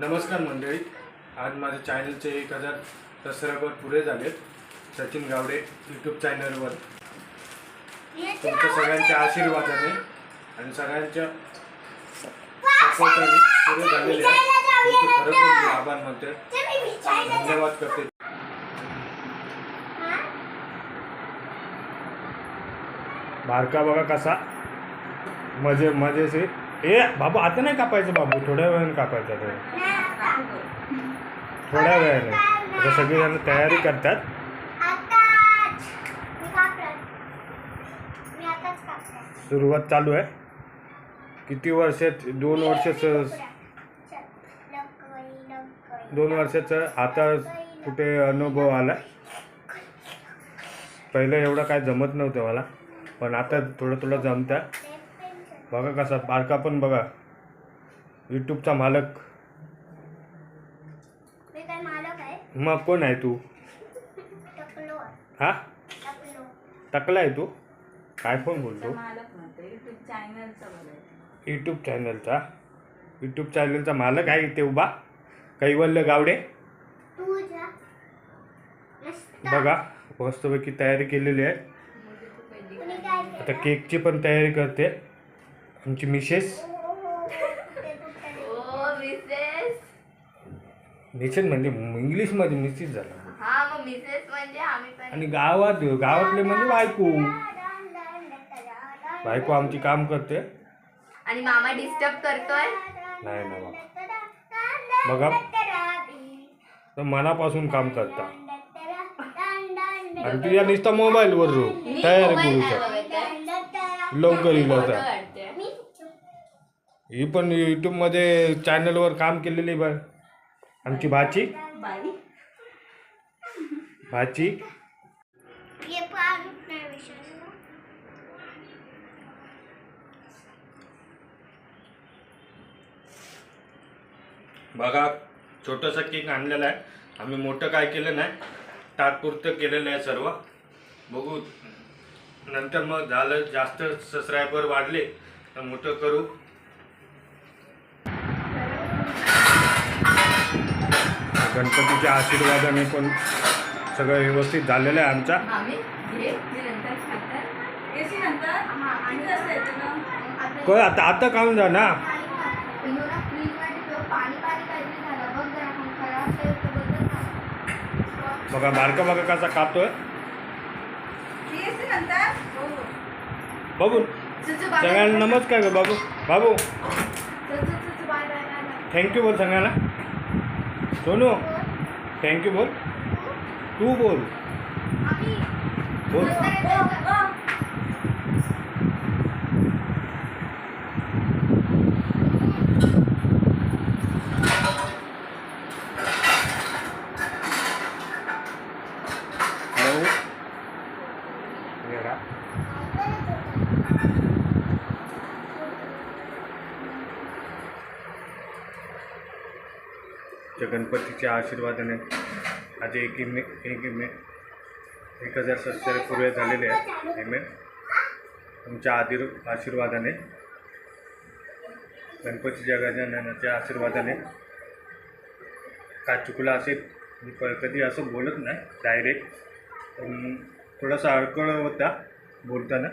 नमस्कार मंडळी. आज माझ्या चॅनलचे एक हजार सबस्क्रायबर पुरे झालेत. सचिन गावडे यूट्यूब चॅनलवर तुमच्या सगळ्यांच्या आशीर्वादाने आणि सगळ्यांच्या सपोर्टाने पुरे झालेले तुमचे खरंच मी आभार मानते धन्यवाद करते. बारका बघा कसा मजे मजेचे ए बाबू आता नाही कापायचं बाबू थोड्या वेळाने कापायचं थोड्या वेळाने. आता सगळेजण तयारी करतात. सुरुवात चालू आहे. किती वर्षात दोन वर्षाचं दोन वर्षाचं आता कुठे अनुभव आला? पहिलं एवढं काय जमत नव्हतं मला पण आता थोडं थोडं जमतं. बघा कसा बारका पण बघा. यूट्यूबचा मालक. मग कोण आहे तू? हा? टकला. आहे तू? काय फोन बोलतो? मालक म्हणतो युट्यूब चॅनलचं यूट्यूब चॅनलचा मालक आहे इथे उभा? कैवल्य गावडे? बघा मस्तपैकी तयारी केलेली आहे. आता केकची पण तयारी करते. आमची मिसेस ओ मिसेस म्हणजे इंग्लिशमध्ये मिसेस झाला. हा म्हणजे आणि गावात गावातले म्हणजे बायको. बायको आमची काम करते. आणि मामा डिस्टर्ब करतोय. नाही ना बाबा. बघा. तर मनापासून काम करता. आणि तुझ्या नुसता मोबाईलवर रो तयारी करू शकता. लवकर काढते. ही पण यूट्यूबमध्ये चॅनलवर काम केलेली बा आमची भाची. बाई. भाची. बघा छोटंसं केक आणलेला आहे. आम्ही मोठं काय केलं नाही तात्पुरतं केलेलं आहे सर्व. बघू नंतर मग झालं जास्त सबस्क्रायबर वाढले तर मोठं करू. गणपतीच्या आशीर्वादाने पण सगळं व्यवस्थित झालेलं आहे आमचा. हा काय आता आता काम जा ना. बघा बारका बघा कसा कापतोय. नंतर? हो बाबू सगळ्यांना नमस्कार ग बाबू. बाबू थँक्यू बोल सगळ्यांना. सोनू थँक्यू बोल. तू बोल. बोल. नऊ त्या गणपतीच्या आशीर्वादाने आज एक मे एक मे एक हजार सत्तर पूर्वी झालेले आहेत एम तुमच्या आदिर आशीर्वादाने गणपतीच्या गजाननाच्या आशीर्वादाने काय चुकलं असेल मी कधी असं बोलत नाही डायरेक्ट पण थोडासा अडकळ होता बोलताना.